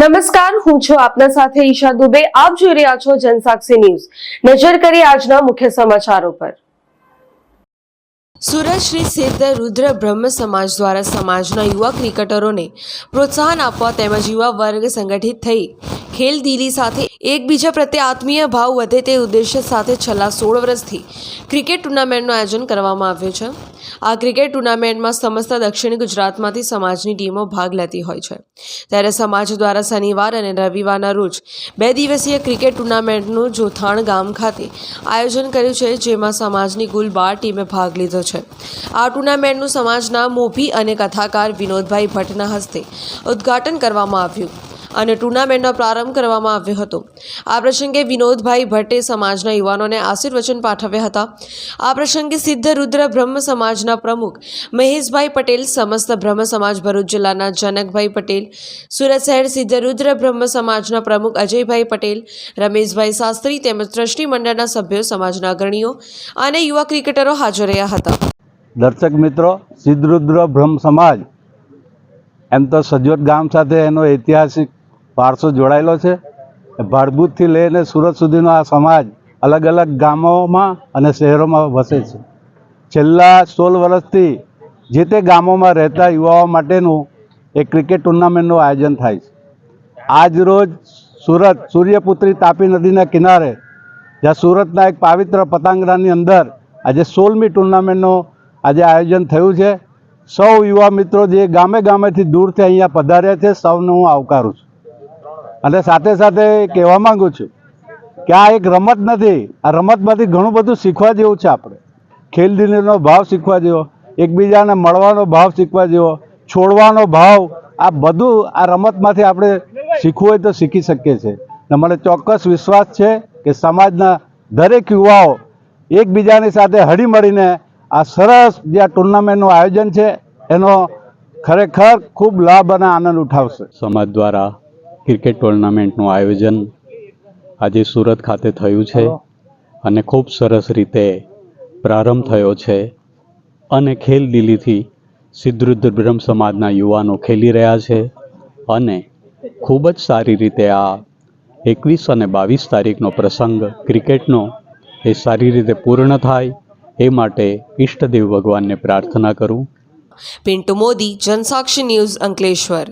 નમસ્કાર, હું છું આપના સાથે ઈશા દુબે. આપ જોઈ રહ્યા છો જનસાક્ષી ન્યૂઝ. નજર કરી આજના મુખ્ય સમાચારો પર. સુરત શ્રી સિદ્ધ રુદ્ર બ્રહ્મ સમાજ દ્વારા સમાજના યુવા ક્રિકેટરોને પ્રોત્સાહન આપવા તેમજ યુવા વર્ગ સંગઠિત થઈ ખેલદિલી સાથે એકબીજા પ્રત્યે આત્મીય ભાવ વધે તે ઉદ્દેશ્ય સાથે છેલ્લા સોળ વર્ષથી ક્રિકેટ ટુર્નામેન્ટનું આયોજન કરવામાં આવ્યું છે. આ ક્રિકેટ ટુર્નામેન્ટમાં સમસ્ત દક્ષિણ ગુજરાતમાંથી સમાજની ટીમો ભાગ લેતી હોય છે. ત્યારે સમાજ દ્વારા શનિવાર અને રવિવારના રોજ બે દિવસીય ક્રિકેટ ટુર્નામેન્ટનું જોથાણ ગામ ખાતે આયોજન કર્યું છે, જેમાં સમાજની કુલ બાર ટીમે ભાગ લીધો છે. આ ટુર્નામેન્ટનું સમાજના મોભી અને કથાકાર વિનોદભાઈ ભટ્ટના હસ્તે ઉદ્ઘાટન કરવામાં આવ્યું. અને ટુર્નામેન્ટનો પ્રારંભ કરવામાં આવ્યો હતો. આ પ્રસંગે વિનોદભાઈ ભટ્ટે સમાજના યુવાનોને આશીર્વચન પાઠવ્યા હતા. આ પ્રસંગે સિદ્ધ રુદ્ર બ્રહ્મ સમાજના પ્રમુખ, મહેશભાઈ પટેલ સમસ્ત બ્રહ્મ સમાજ ભરૂચ જિલ્લાના જનકભાઈ પટેલ, સુરત શહેર સિદ્ધ રુદ્ર બ્રહ્મ સમાજના પ્રમુખ અજયભાઈ પટેલ, રમેશભાઈ શાસ્ત્રી તેમજ ટ્રસ્ટી મંડળના સભ્યો, સમાજના અગ્રણીઓ અને યુવા ક્રિકેટરો હાજર રહ્યા હતા. દર્શક મિત્રો, સિદ્ધરુદ્ર બ્રહ્મ સમાજ, એમ તો સજોદ ગામ સાથે એનો ઐતિહાસિક વારસો જોડાયેલો છે. ભાડભૂતથી લઈને સુરત સુધીનો આ સમાજ અલગ અલગ ગામોમાં અને શહેરોમાં વસે છે. છેલ્લા સોળ વર્ષથી જે તે ગામોમાં રહેતા યુવાઓ માટેનું એક ક્રિકેટ ટુર્નામેન્ટનું આયોજન થાય છે. આજ રોજ સુરત સૂર્યપુત્રી તાપી નદીના કિનારે, જ્યાં સુરતના એક પાવિત્ર પતંગરાની અંદર આજે સોળમી ટુર્નામેન્ટનું આજે આયોજન થયું છે. સૌ યુવા મિત્રો જે ગામે ગામેથી દૂરથી અહીંયા પધાર્યા છે, સૌને હું આવકારું છું. અને સાથે સાથે કહેવા માંગુ છું કે આ એક રમત નથી, આ રમતમાંથી ઘણું બધું શીખવા જેવું છે આપણે. ખેલદિલીનો ભાવ શીખવા જેવો, એકબીજાને મળવાનો ભાવ શીખવા જેવો, છોડવાનો ભાવ, આ બધું આ રમતમાંથી આપણે શીખવું હોય તો શીખી શકીએ છીએ. ને મને ચોક્કસ વિશ્વાસ છે કે સમાજના દરેક યુવાઓ એકબીજાની સાથે હળીમળીને આ સરસ જે આ ટુર્નામેન્ટનું આયોજન છે, એનો ખરેખર ખૂબ લાભ અને આનંદ ઉઠાવશે. સમાજ દ્વારા ક્રિકેટ ટુર્નામેન્ટનું આયોજન આજે સુરત ખાતે થયું છે અને ખૂબ સરસ રીતે પ્રારંભ થયો છે અને ખેલ દિલ્હીથી સિદ્ધરુદ્ધ બ્રહ્મ સમાજના યુવાનો ખેલી રહ્યા છે અને ખૂબ જ સારી રીતે આ એકવીસ અને બાવીસ તારીખનો પ્રસંગ ક્રિકેટનો એ સારી રીતે પૂર્ણ થાય એ માટે ઈષ્ટદેવ ભગવાનને પ્રાર્થના કરું. પિન્ટુ મોદી જનસાક્ષી ન્યૂઝ અંકલેશ્વર.